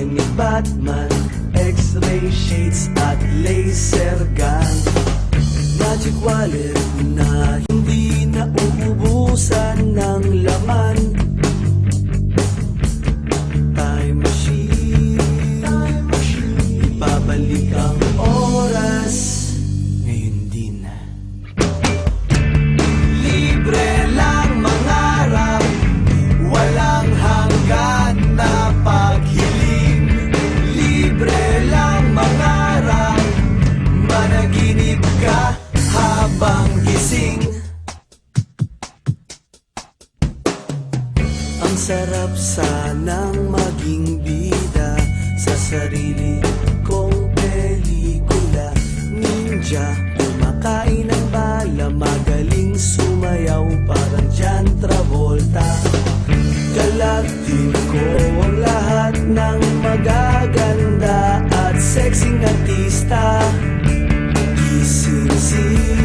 Ni Batman X-ray shades at laser gun. Magic wallet na hindi na uubusan ng laman Sarap sanang maging bida Sa sarili kong pelikula. Ninja, kumakain ng bala Magaling sumayaw parang John Travolta. Galaktiko ang lahat ng magaganda At sexing artista. Gising-sing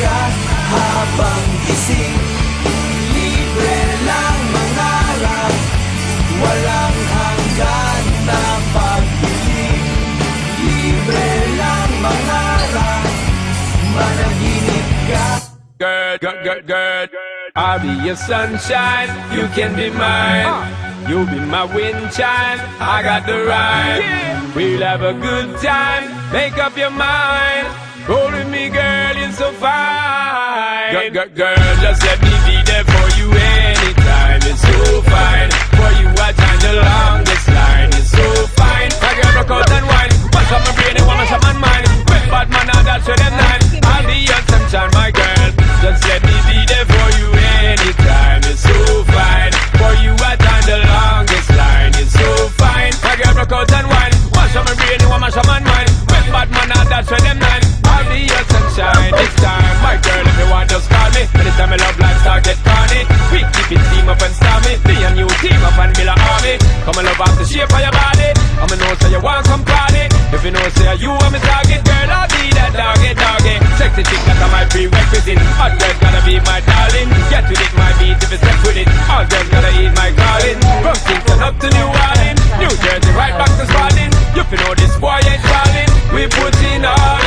ka habang gising Libre lang mangarap Walang hanggan na paghiling Libre lang mangarap Managinip ka Girl, girl, girl, girl. I'll be your sunshine, you can be mine. You'll be my wind chime, I got the rhyme. We'll have a good time, make up your mind. Roll with me, girl, so fine. Girl, girl, just let me be there for you anytime. It's so fine. For you, I time the longest shape of your body. I'ma know say you want some party. If you know say you want me target, girl, I'll be that doggy doggy. Sexy chick that I might prerequisite. Hot girls gotta be my darling. Get with it, my beat if it's sex with it. hot girls gotta eat my calling. From Kingston up to New Orleans, New Jersey, right back to Spalding. You know this boy ain't calling. We put in all